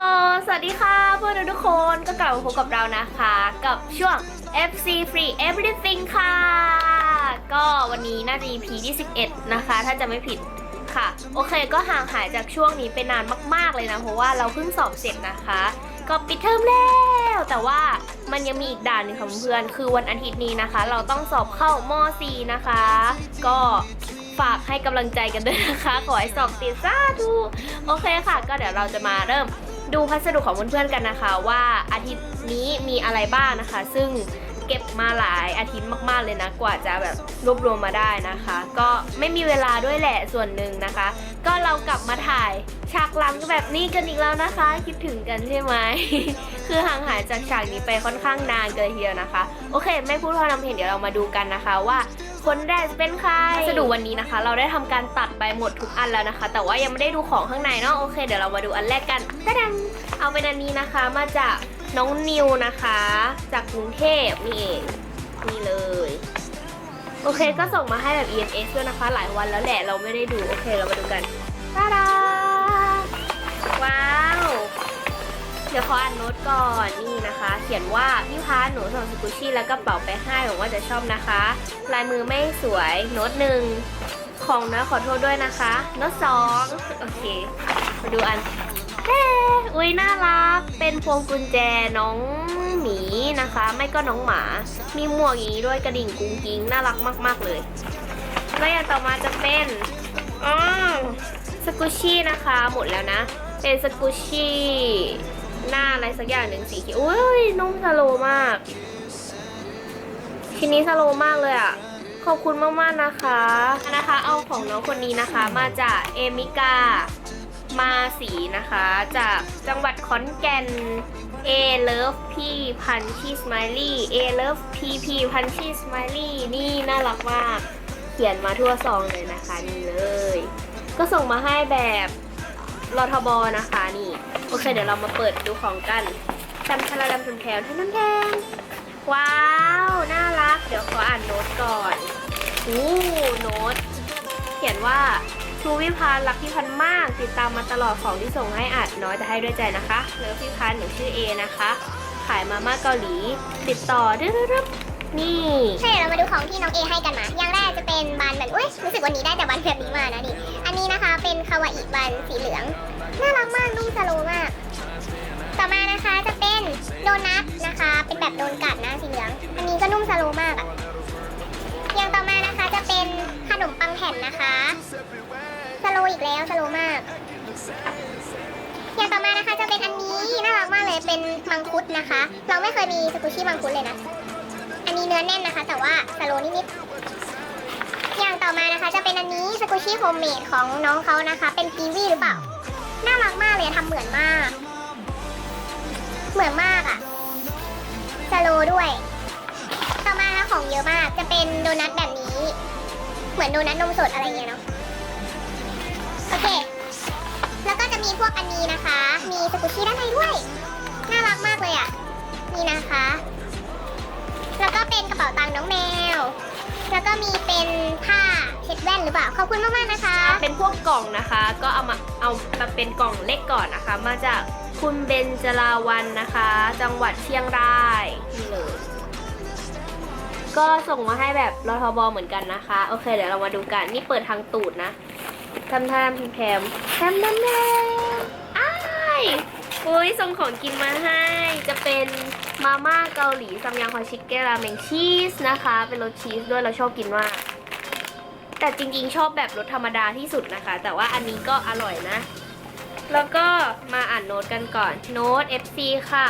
เอ่อสวัสดีค่ะเพื่อนทุกคนก็กลับมาพบกับเรานะคะ กับช่วง FC Free Everything ค่ะ ก็วันนี้น่าจะ EP ที่11 นะคะ ถ้าจะไม่ผิดค่ะ โอเคก็ห่างหายจากช่วงนี้ไปนานมาก ๆ เลยนะ เพราะว่าเราเพิ่งสอบเสร็จนะคะ ก็ปิดเทอมแล้ว แต่ว่ามันยังมีอีกด่านหนึ่งค่ะเพื่อนๆคือวันอาทิตย์นี้นะคะ เราต้องสอบเข้าม4นะคะ ก็ฝากให้กำลังใจกันด้วยนะคะ ขอให้สอบติดซาธุโอเคค่ะ ก็เดี๋ยวเราจะมาเริ่ม ดูพัสดุของเพื่อนๆกันนะคะ ว่าอาทิตย์นี้มีอะไรบ้างนะคะ ซึ่งเก็บมาหลายอาทิตย์มาก ๆ เลยนะ กว่าจะแบบรวบรวมมาได้นะคะ ก็ไม่มีเวลาด้วยแหละส่วนหนึ่งนะคะ ก็เรากลับมาถ่ายฉากหลังแบบนี้กันอีกแล้วนะคะ คิดถึงกันใช่ไหม คือห่างหายจากฉากนี้ไปค่อนข้างนานเกินทีเดียวนะคะ โอเค ไม่พูดพร่ำทำเพลงเดี๋ยวเรามาดูกันนะคะว่า คนแรกจะเป็นใครพัสดุวันนี้นะคะ เราได้ทำการตัดไปหมดทุกอันแล้วนะคะ แต่ว่ายังไม่ได้ดูของข้างในเนาะโอเคเดี๋ยวเรามาดูอันแรกกันตะดังเอาเป็นอันนี้นะคะมาจากน้องนิวนะคะ จากกรุงเทพนี่เองนี่เลย โอเคก็ส่งมาให้แบบ EMS ด้วยนะคะ หลายวันแล้วแหละเราไม่ได้ดูโอเคเรามาดูกันตาดา ขออ่านโน้ตก่อนนี่นะคะ เขียนว่าพี่พาหนูส่งสกุชี่และกระเป๋าไปให้หวังว่าจะชอบนะคะ ลายมือไม่สวยโน้ตหนึ่งของนะขอโทษด้วยนะคะ โน้ตสองโอเคมาดูอันเฮ้อุ้ยน่ารัก เป็นพวงกุญแจน้องหมีนะคะ ไม่ก็น้องหมา มีหมวกอย่างนี้ด้วยกระดิ่งกุ้งกิ้งน่ารักมากๆเลยแล้วอย่างต่อมาจะเป็นอ๋อสกุชี่นะคะ หมดแล้วนะ เป็นสกุชี่ หน้าอะไรสักอย่างหนึ่งสีเขียวอุ้ยนุ่มสโลมากชิ้นนี้สโลมากเลยอะ ขอบคุณมากๆนะคะนะคะ เอาของน้องคนนี้นะคะ มาจากเอมิกามาสีนะคะ จากจังหวัดขอนแก่น A Love พี่พันชีสไมลี่ A Love PP พันชีสไมลี่นี่น่ารักมาก เขียนมาทั่วซองเลยนะคะนี่เลย ก็ส่งมาให้แบบ รทบนะคะนี่ โอเค เดี๋ยวเรามาเปิดดูของกันแซมทาราดำแถมแถมแถมว้าว น่ารัก เดี๋ยวขออ่านโน้ตก่อนอู้โน้ต เขียนว่าชูวิพานรักพี่พันธ์มาก ติดตามมาตลอดของที่ส่งให้อัดน้อยแต่ให้ด้วยใจนะคะเลิฟพี่พันธ์หนูชื่อเอนะคะ ขายมาม่าเกาหลี ติดต่อดึ๊บนี่ใช่เดี๋ยวเรามาดูของที่น้องเอให้กันมา อย่างแรกจะเป็นบันแบบอุ้ยรู้สึกวันนี้ได้แต่บันแบบนี้มานะดิอัน นี้นะคะเป็นคาวาอิบันสีเหลือง น่ารักมากนุ่มสโลมาก ต่อมานะคะจะเป็นโดนัทนะคะ เป็นแบบโดนกัดนะสีเหลือง อันนี้ก็นุ่มสโลมากอะอย่างต่อมานะคะจะเป็นขนมปังแผ่นนะคะสโลอีกแล้วสโลมาก อย่างต่อมานะคะจะเป็นอันนี้น่ารักมากเลยเป็นมังคุดนะคะ เราไม่เคยมีสกุชี่มังคุดเลยนะ อันนี้เนื้อแน่นนะคะ แต่ว่าสโลนิดๆ ต่อมานะคะจะเป็นอันนี้สกุชี่โฮมเมดของน้องเขานะคะ เป็นกีวีหรือเปล่า น่ารักมากเลยทำเหมือนมาก เหมือนมากอะสโลด้วย ต่อมานะคะของเยอะมาก จะเป็นโดนัทแบบนี้ เหมือนโดนัทนมสดอะไรเงี้ยเนาะ โอเค แล้วก็จะมีพวกอันนี้นะคะ มีสกุชี่ด้านในด้วย น่ารักมากเลยอะ นี่นะคะ แล้วก็เป็นกระเป๋าตังค์น้องแมว แล้วก็มีเป็นผ้าเช็ดแว่นหรือเปล่า ขอบคุณมากๆนะคะ เป็นพวกกล่องนะคะ ก็เอามาเอามาเป็นกล่องเล็กก่อนนะคะ มาจากคุณเบนจลาวันนะคะ จังหวัดเชียงรายนี่เลยก็ส่งมาให้แบบรทบเหมือนกันนะคะ โอเค เดี๋ยวเรามาดูกัน นี่เปิดทางตูดนะทำทำแพมแพมแพมแพมอ้ายโอ้ยส่งของกินมาให้ จะเป็น มาม่าเกาหลีซัมยังฮอชิเกราเมงชีสนะคะ เป็นรสชีสด้วยเราชอบกินมาก แต่จริงๆชอบแบบรสธรรมดาที่สุดนะคะ แต่ว่าอันนี้ก็อร่อยนะ แล้วก็มาอ่านโน้ตกันก่อน โน้ต FC ค่ะ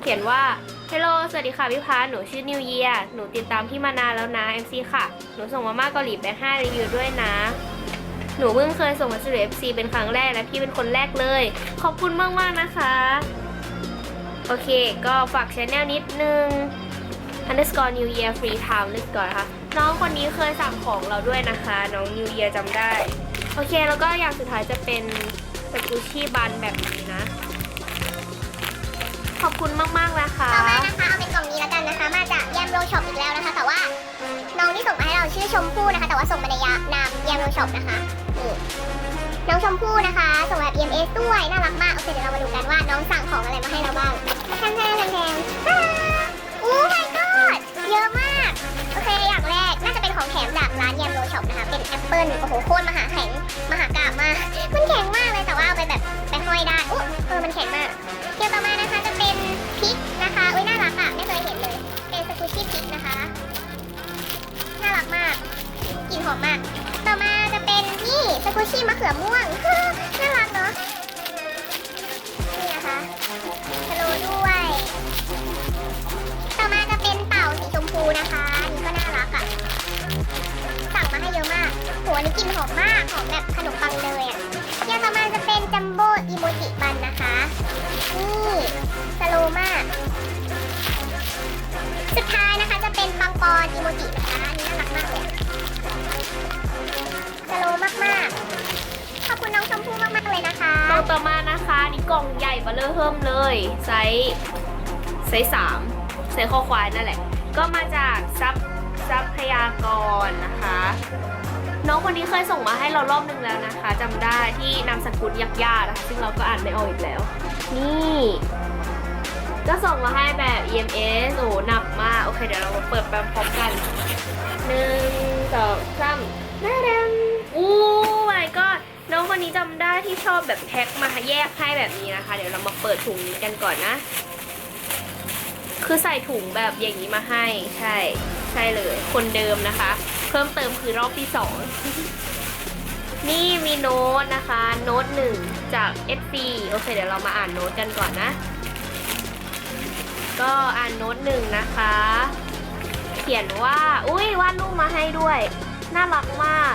เขียนว่า Hello สวัสดีค่ะพี่พาหนูชื่อนิวเยียหนูติดตามพี่มานานแล้วนะ FC ค่ะ หนูส่งมาม่าเกาหลีไปให้รีวิวด้วยนะหนูเพิ่งเคยส่งมาสู่ FC เป็นครั้งแรกและพี่เป็นคนแรกเลย ขอบคุณมาก ๆ นะคะ โอเค ก็ฝากช anel นิดนึง underscore new year free time ลึกก่อนนะคะน้องคนนี้เคยสั่งของเราด้วยนะคะ น้อง new year จำได้ โอเค แล้วก็อย่างสุดท้ายจะเป็นสกูชี่บันแบบนี้นะ ขอบคุณมาก ๆ นะคะ ต่อมานะคะเอาเป็นกล่องนี้แล้วกันนะคะ มาจากแยมโรช็อปอีกแล้วนะคะ แต่ว่าน้องที่ส่งมาให้เราชื่อชมพู่นะคะ แต่ว่าส่งมาในยานามแยมโรช็อปนะคะนี่น้องชมพู่นะคะ ส่งแบบ EMS ด้วย น่ารักมาก โอเคเดี๋ยวเรามาดูกันว่าน้องสั่ง นี่สกูชี่มะเขือม่วง น่ารักเนาะ นี่นะคะสโลด้วย ต่อมาจะเป็นเต่าสีชมพูนะคะอันนี่ก็น่ารักอะ่ะ สั่งมาให้เยอะมากโหอันนี้กลิ่นหอมมาก หอมแบบขนมปังเลยอะ่ะอย่างต่อมาจะเป็นจัมโบ้อีโมจิบันนะคะ นี่สโลมาก สุดท้ายนะคะจะเป็นปังปอนอีโมจิ กล่องใหญ่เบลเลอร์เพิ่มเลยไซส์ไซส์สามไซส์คอควายนั่นแหละ ก็มาจากซับซับพยากรนะคะ น้องคนนี้เคยส่งมาให้เรารอบนึงแล้วนะคะจำได้ที่นามสกุลยักยานะคะซึ่งเราก็อ่านไม่ออกอีกแล้ว นี่ ก็ส่งมาให้แบบ EMS โอ้หนักมาก โอเค เดี๋ยวเราเปิดไปพร้อมกันหนึ่งสองสามหน้าดำอู้ น้องคนนี้จำได้ที่ชอบแบบแพ็คมาแยกให้แบบนี้นะคะ เดี๋ยวเรามาเปิดถุงนี้กันก่อนนะ คือใส่ถุงแบบอย่างนี้มาให้ใช่ ใช่เลย คนเดิมนะคะ เพิ่มเติมคือรอบที่สองนี่มีโน้ตนะคะ โน้ตหนึ่งจาก FC โอเค เดี๋ยวเรามาอ่านโน้ตกันก่อนนะ ก็อ่านโน้ตหนึ่งนะคะ เขียนว่า อุ้ยวาดรูปมาให้ด้วย น่ารักมาก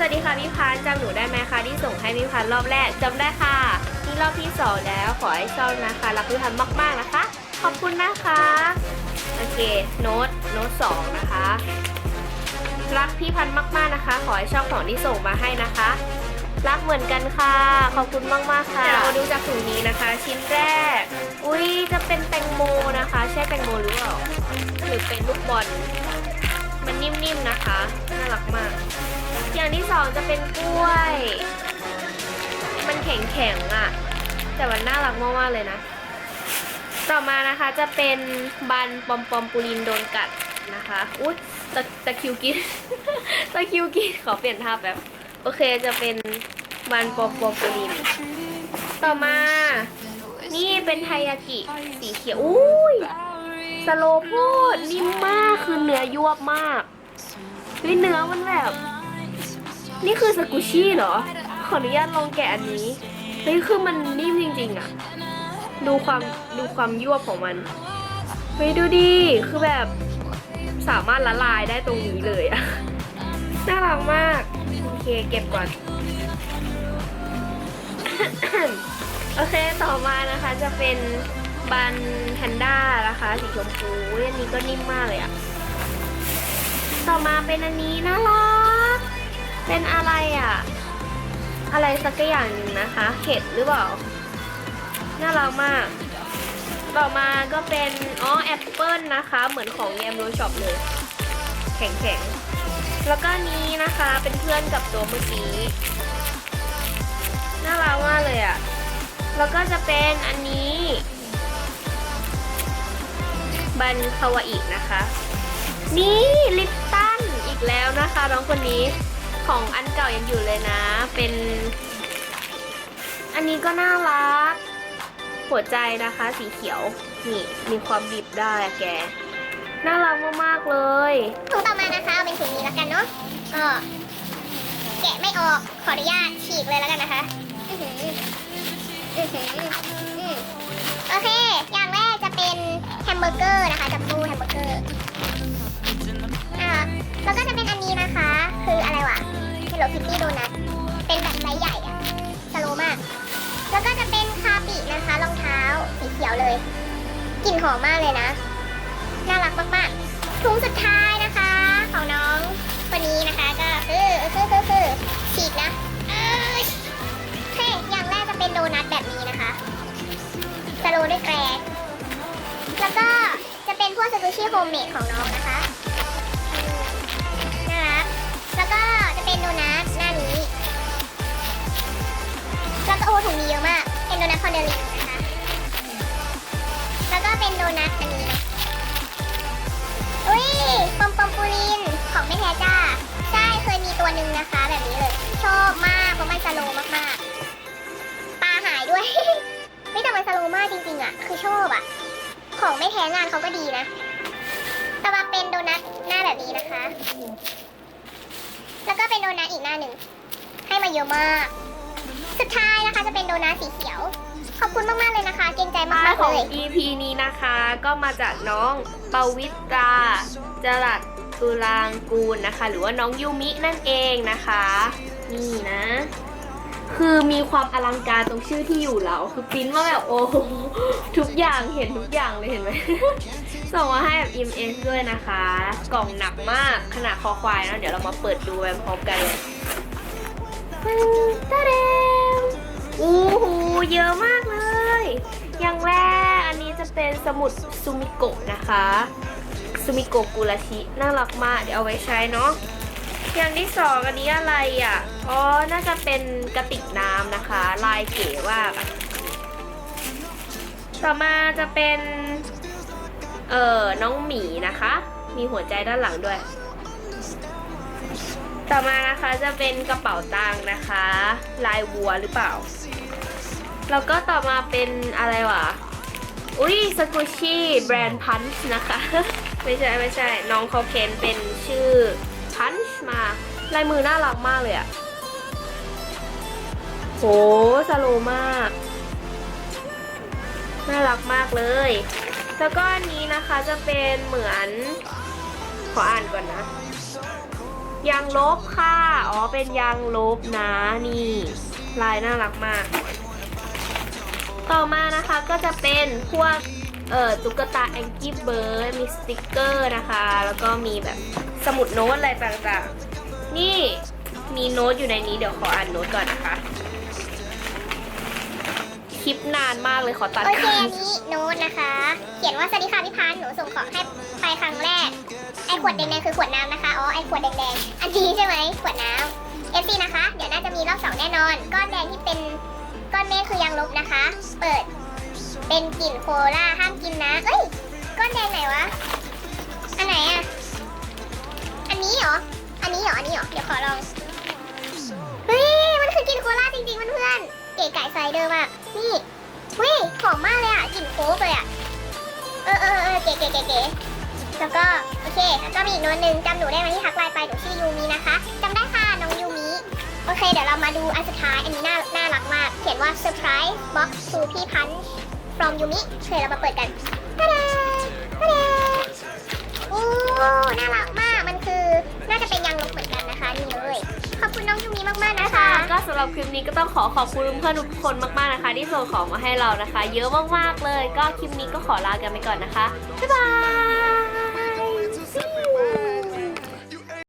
สวัสดีค่ะพี่พันธ์จำหนูได้ไหมคะที่ส่งให้พี่พันธ์รอบแรกจำได้ค่ะ นี่รอบที่สองแล้วขอให้ชอบนะคะรักพี่พันธ์มากๆนะคะ ขอบคุณนะคะโอเคโน้ตโน้ตสองนะคะรักพี่พันธ์มากๆนะคะ ขอให้ชอบของที่ส่งมาให้นะคะ รักเหมือนกันค่ะ ขอบคุณมากๆค่ะเราดูจากถุงนี้นะคะ ชิ้นแรก อุ้ยจะเป็นแตงโมนะคะ ใช่แตงโมหรือเปล่าหรือเป็นลูกบอลมันนิ่มๆนะคะน่ารักมาก อย่างที่สองจะเป็นกล้วย มันแข็งๆอะ่ะ แต่มันน่ารักมากๆเลยนะ ต่อมานะคะจะเป็นบันปอมปอมปูลินโดนกัดนะคะ อุ้ยตะตะคิวกิน ตะคิวกิน ขอเปลี่ยนท่าแบบ โอเคจะเป็นบันปอมปอมปูลิน ต่อมา นี่เป็นไทยากิสีเขียว อุ้ยสโลโพดนิ่มมาก คือเนื้อยวบมากเฮ้ยเนื้อมันแบบ นี่คือสกุชี่เหรอ ขออนุญาตลองแกะอันนี้เฮ้ยคือมันนิ่มจริงๆอะดูความดูความยั่วของมันเฮ้ยดูดิคือแบบสามารถละลายได้ตรงนี้เลยอะน่ารักมาก โอเคเก็บก่อน โอเคต่อมานะคะจะเป็นบันแพนด้านะคะสีชมพูอันนี้ก็นิ่มมากเลยอะต่อมาเป็นอันนี้น่ารัก เป็นอะไรอะอะไรสักอย่างหนึ่งนะคะ เห็ดหรือเปล่า น่ารักมาก ต่อมาก็เป็นอ๋อแอปเปิลนะคะ เหมือนของแยมโรช็อปเลย แข็งๆ แล้วก็นี้นะคะเป็นเพื่อนกับตัวเมื่อกี้ น่ารักมากเลยอะแล้วก็จะเป็นอันนี้บันคาวาอินะคะ นี่ลิปตันอีกแล้วนะคะน้องคนนี้ ของอันเก่ายังอยู่เลยนะ เป็น อันนี้ก็น่ารัก หัวใจนะคะ สีเขียว นี่มีความบีบได้อะแก น่ารักมากๆเลยถุงต่อมานะคะเอาเป็นถุงนี้แล้วกันเนาะก็แกะไม่ออกขออนุญาตฉีกเลยแล้วกันนะคะอื้อหืออื้อหืออืมโอเค อย่างแรกจะเป็นแฮมเบอร์เกอร์นะคะจัมโบ้แฮมเบอร์เกอร์ แล้วก็จะเป็นอันนี้นะคะ คืออะไรวะ Hello Kitty Donut เป็นแบบไซส์ใหญ่อะสโลมาก แล้วก็จะเป็นคาปินะคะรองเท้าสีเขียวเลย กลิ่นหอมมากเลยนะ น่ารักมากๆถุงสุดท้ายนะ นัทอันนี้นะอุ้ยปอมปอมปูลินของแม่แท้จ้า ใช่เคยมีตัวหนึ่งนะคะแบบนี้เลย ชอบมากเพราะมันสโลว์มากๆปลาหายด้วย ไม่แต่มันสโลว์มากจริงๆอะ คือชอบอะ ของไม่แพ้งานเขาก็ดีนะแต่อมาเป็นโดนัทหน้าแบบนี้นะคะ แล้วก็เป็นโดนัทอีกหน้าหนึ่งให้มาเยอะมาก สุดท้ายนะคะจะเป็นโดนัทสีเขียว คุณมากๆเลยนะคะ เกรงใจป้ามากๆขเลอง ย EP นี้นะคะก็มาจากน้องปวิตราจรัสตุลางกูลนะคะ หรือว่าน้องยูมินั่นเองนะคะ นี่นะ คือมีความอลังการตรงชื่อที่อยู่เราคือปริ้นว่าแบบโอ้โหทุกอย่างเห็นทุกอย่างเลยเห็นไหม ส่งมาให้แบบ EMS ด้วยนะคะ กล่องหนักมากขนาดคอควายนะเดี๋ยวเรามาเปิดดูไปพร้อมกันเลยตาเดมโอ้โหเยอะมากเลย อย่างแรกอันนี้จะเป็นสมุดซูมิโกะนะคะซูมิโกะกุราชิน่ารักมากเดี๋ยวเอาไว้ใช้เนาะอย่างที่สองอันนี้อะไรอะอ๋อน่าจะเป็นกระติกน้ำนะคะ ลายเก๋มากต่อมาจะเป็น เอ่อน้องหมีนะคะ มีหัวใจด้านหลังด้วย ต่อมานะคะจะเป็นกระเป๋าตังค์นะคะ ลายวัวหรือเปล่า แล้วก็ต่อมาเป็นอะไรวะ อุ้ยสกุชี่แบรนด์พันช์นะคะ ไม่ใช่ไม่ใช่ น้องเขาเขียนเป็นชื่อพันช์มา ลายมือน่ารักมากเลยอะโหสโลว์มาก น่ารักมากเลย แล้วก็อันนี้นะคะจะเป็นเหมือน ขออ่านก่อนนะ ยางลบค่ะ อ๋อ เป็นยางลบนะ นี่ ลายน่ารักมาก ต่อมานะคะก็จะเป็นพวกเอ่อตุ๊กตาแองกี้เบิร์ดมีสติกเกอร์นะคะ แล้วก็มีแบบสมุดโน้ตอะไรต่างๆ นี่มีโน้ตอยู่ในนี้เดี๋ยวขออ่านโน้ตก่อนนะคะ คลิปนานมากเลยขอตัดโอเคก่ออันนี้โน้ตนะคะ เขียนว่าสวัสดีค่ะพี่พันธ์หนูส่งของให้ไปครั้งแรก ไอขวดแดงๆคือขวดน้ำนะคะ อ๋อ ไอขวดแดงๆ อันนี้ใช่ไหมขวดน้ำ FC นะคะ เดี๋ยวน่าจะมีรอบสองแน่นอน ก้อนแดงที่เป็นก้อนเมฆคือยางลบนะคะ เปิด เป็นกลิ่นโคลาห้ามกินนะ เอ้ย ก้อนแดงไหนวะ อันไหนอะอันนี้เหรอ อันนี้เหรอ อันนี้เหรอ เดี๋ยวขอลอง เฮ้ย มันคือกลิ่นโคลาจริงๆเพื่อนๆเก๋ไก่ไซเดอร์มากนี่เฮ้ยหอมมากเลยอะกลิ่นโค้กเลยอะเออเออเออเก๋เก๋เก๋ แล้วก็โอเค แล้วก็มีอีกโน้ตหนึ่งจำหนูได้ไหมที่ทักไลน์ไปหนูชื่อยูมินะคะจำได้ค่ะน้องยูมิโอเค เดี๋ยวเรามาดูอันสุดท้ายอันนี้น่าน่ารักมาก เขียนว่า surprise box to พี่พัน from ยูมิเคเรามาเปิดกันตาดาตาดาโอ้น่ารักมากมันคือน่าจะเป็นยางลบเหมือนกันนะคะนี่เลยขอบคุณน้องยูมิมากๆนะคะคะ ก็สำหรับคลิปนี้ก็ต้องขอขอบคุณเพื่อนทุกคนมากๆนะคะ ที่ส่งของมาให้เรานะคะ เยอะมากๆเลย ก็คลิปนี้ก็ขอลากันไปก่อนนะคะบ๊ายบาย